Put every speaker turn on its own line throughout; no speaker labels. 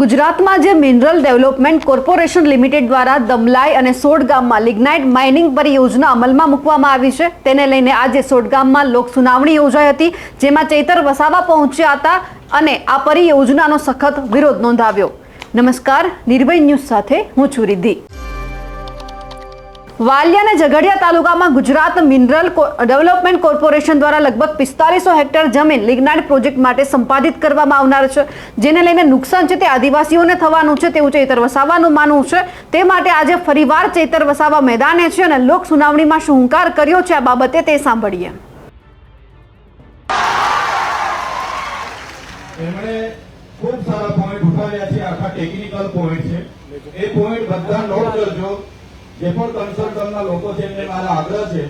ગુજરાતમાં જે mineral development corporation limited દ્વારા દમલાઈ અને સોડગામમાં લિગ્નાઇટ માઇનિંગ પરિયોજના અમલમાં મૂકવામાં આવી છે, તેને લઈને આજે સોડગામમાં લોક સુનાવણી યોજાઈ હતી, જેમાં ચૈતર વસાવા પહોંચ્યા હતા અને આ પરિયોજનાનો સખત વિરોધ નોંધાવ્યો. નમસ્કાર, નિર્ભય ન્યૂઝ સાથે હું છું રિદ્ધિ. વાલિયા અને ઝઘડિયા તાલુકામાં ગુજરાત મિનરલ ડેવલપમેન્ટ કોર્પોરેશન દ્વારા લગભગ પિસ્તાલીસો હેક્ટર જમીન લિગ્નાઇટ પ્રોજેક્ટ માટે સંપાદિત કરવામાં આવનાર છે. જેને લઈને નુકસાન છે તે આદિવાસીઓને થવાનું છે, તેવું ચૈતર વસાવાનું માનવું છે. તે માટે આજે ફરીવાર ચૈતર વસાવા મેદાને છે અને લોક સુનાવણીમાં શું હુંકાર કર્યો છે આ બાબતે તે સાંભળીએ.
ખૂબ સારા પોઈન્ટ ઉઠાવ્યા છે. આખા ટેકનિકલ પોઈન્ટ છે. એ પોઈન્ટ બધા નોટ કરજો. જે પણ કન્સલ્ટન્ટના લોકો છે, એમને મારા આગ્રહ છે.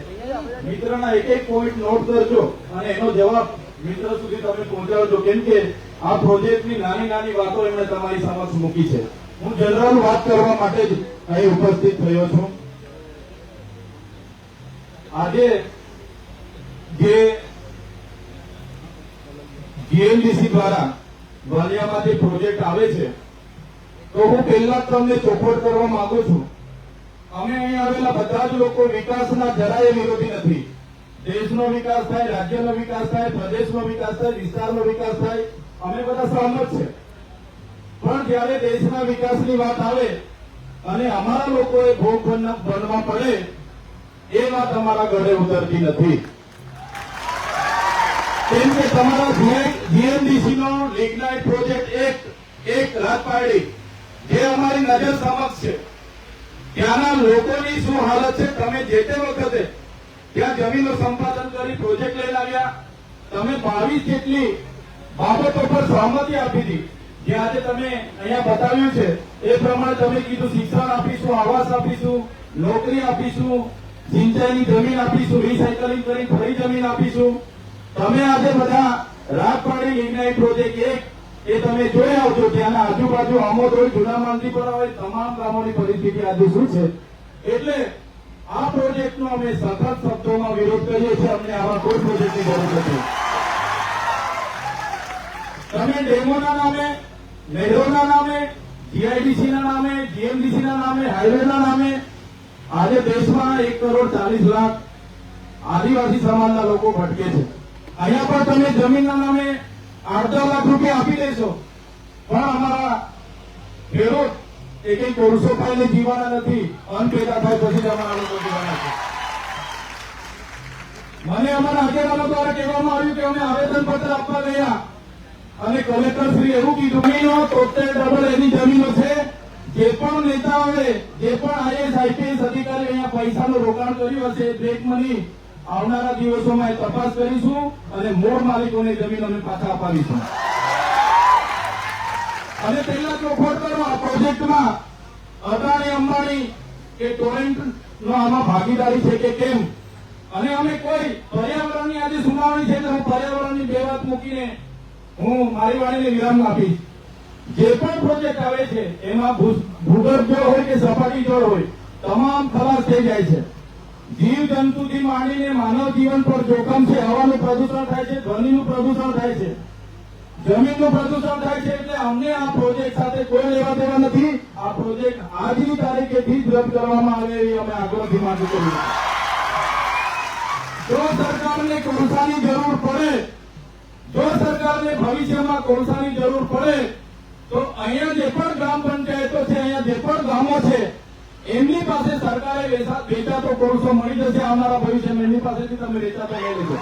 મિત્રના એક એક પોઈન્ટ નોટ કરજો અને એનો જવાબ મિત્ર સુધી તમે પહોંચાડજો. કેમ કે આ પ્રોજેક્ટની નાની નાની વાતો એમણે તમારી સમક્ષ મૂકી છે. હું જનરલ વાત કરવા માટે જ અહીં ઉપસ્થિત થયો છું. આજે જે જીએમડીસી દ્વારા વાલિયામાંથી પ્રોજેક્ટ આવે છે, તો હું પહેલા જ તમને ચોખવટ કરવા માંગુ છું. અમે અહીં આવેલા બધા જ લોકો વિકાસના જરાય વિરોધી નથી. દેશનો વિકાસ થાય, રાજ્યનો વિકાસ થાય, પ્રદેશનો વિકાસ થાય, વિસ્તારનો વિકાસ થાય, અમે બધા સહમત છે. પણ જ્યારે દેશના વિકાસની વાત આવે અને અમારા લોકોએ ભોગ બનવા પડે, એ વાત અમારા ઘરે ઉતરતી નથી. કેમ કે તમારા જીએમડીસી લિગ્નાઇટ પ્રોજેક્ટ એક એક રાત પાડી. જે અમારી નજર સમક્ષ છે. ત્યાંના લોકોની શું હાલત છે? તમે જે તે વખતે ત્યાં જમીનનું સંપાદન કરી પ્રોજેક્ટ લઈ લાવ્યા. તમે બાવીસ જેટલી બાબતો પર સહમતિ આપી હતી. જે આજે તમે અહીંયા બતાવ્યું છે, એ પ્રમાણે તમે કીધું શિક્ષણ આપીશું, આવાસ આપીશું, નોકરી આપીશું, સિંચાઈની જમીન આપીશું રિસાયકલિંગ કરી ફરી જમીન આપીશું. તમે આજે બધા રાત પાડી લિગ્નાઇટ પ્રોજેક્ટ એક એ તમે જોઈ આવજો ત્યાંના આજુબાજુ આમોદ હોય જૂના માંદીપુરા હોય તમામ ગામોની પરિસ્થિતિ આજે શું છે? એટલે આ પ્રોજેક્ટનો અમે સખત શબ્દોમાં વિરોધ કરીએ છીએ. અમને આવા કોઈ પ્રોજેક્ટની જરૂર નથી. તમે ડેમોના નામે નહેરોના નામે, જીઆઈડીસીના નામે, જીએમડીસીના નામે, હાઈવેના નામે, આજે દેશમાં એક કરોડ ચાલીસ લાખ આદિવાસી સમાજના લોકો ભટકે છે. અહીંયા પણ તમે જમીનના નામે દસ લાખ રૂપિયા આપી દેશો. પણ અમારા ખેડૂત એ કઈ કોરસો પાઈને જીવાના નથી. અન્ન પેદા થાય પછી જ અમારા લોકો જીવવાના છે. મને અમારા આગેવાનો દ્વારા કહેવામાં આવ્યું કે અમે આવેદન પત્ર આપવા ગયા. અને કલેક્ટર શ્રી એવું કીધું જમીનો તોતેર ડબલ એની જમીનો છે જે પણ નેતાઓએ જે પણ આઈએસ આઈપીએસ અધિકારી અહીંયા પૈસાનું રોકાણ કર્યું હશે, બ્રેક મની આવનારા દિવસોમાં એ તપાસ કરીશું અને મૂળ માલિકોને જમીન અમે પાછા અપાવીશું. અને પહેલા ચોખવટ આ પ્રોજેક્ટમાં અદાણી, અંબાણી કે ટોરેન્ટ નો આમાં ભાગીદારી છે કે કેમ? અને અમે કોઈ પર્યાવરણની આજે સુનાવણી છે તો હું પર્યાવરણની બે વાત મૂકીને હું મારી વાણીને વિરામ આપીશ. જે પણ પ્રોજેક્ટ આવે છે, એમાં ભૂગર્ભ જળ હોય કે સપાટી જળ હોય, તમામ ખલાસ થઈ જાય છે. જીવ જંતુથી માંડીને માનવ જીવન પર જોખમ છે, હવાનું પ્રદૂષણ થાય છે, ધ્વનિનું પ્રદૂષણ થાય છે. જમીનનું પ્રદૂષણ થાય છે એટલે અમને આ પ્રોજેક્ટ સાથે કોઈ લેવા દેવા નથી. આ પ્રોજેક્ટ આજની તારીખેથી જ રદ કરવામાં આવે એવી અમે આગ્રહથી માંગ કરી જો સરકારને કોલસાની જરૂર પડે, જો સરકારને ભવિષ્યમાં કોલસાની જરૂર પડે, તો અહીંયા જે પણ ગ્રામ પંચાયતો છે અહીંયા જે પણ ગામો છે એમની પાસે સરકારે વેચા- કોલસો મળી જશે આવનારા ભવિષ્યમાં. એની પાસેથી તમે વેચાતો લઈ લેજો.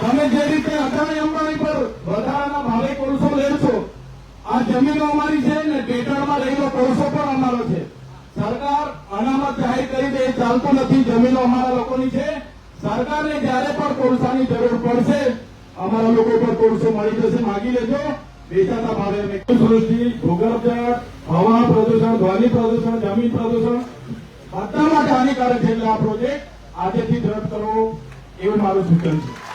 તમે જે રીતે અદાણી અંબાણી પર વધારાના ભાવે કોલસો લેશો, આ જમીનો અમારી છે ને પેટણમાં રહેલો કોલસો પણ અમારો છે. સરકાર અનામત જાહેર કરી દે ચાલતું નથી. જમીનો અમારા લોકોની છે. સરકારને જ્યારે પણ કોલસાની જરૂર પડશે, અમારા લોકો પર કોલસો મળી જશે. માગી લેજો. વેચાતા ભાવે સૃષ્ટિ ભૂગર્ભ જળ હવા પ્રદૂષણ, ધ્વનિ પ્રદૂષણ, જમીન પ્રદૂષણ. બધા માટે હાનિકારક છે એટલે આ પ્રોજેક્ટ આજેથી રદ કરવો એવું મારું સૂચન છે.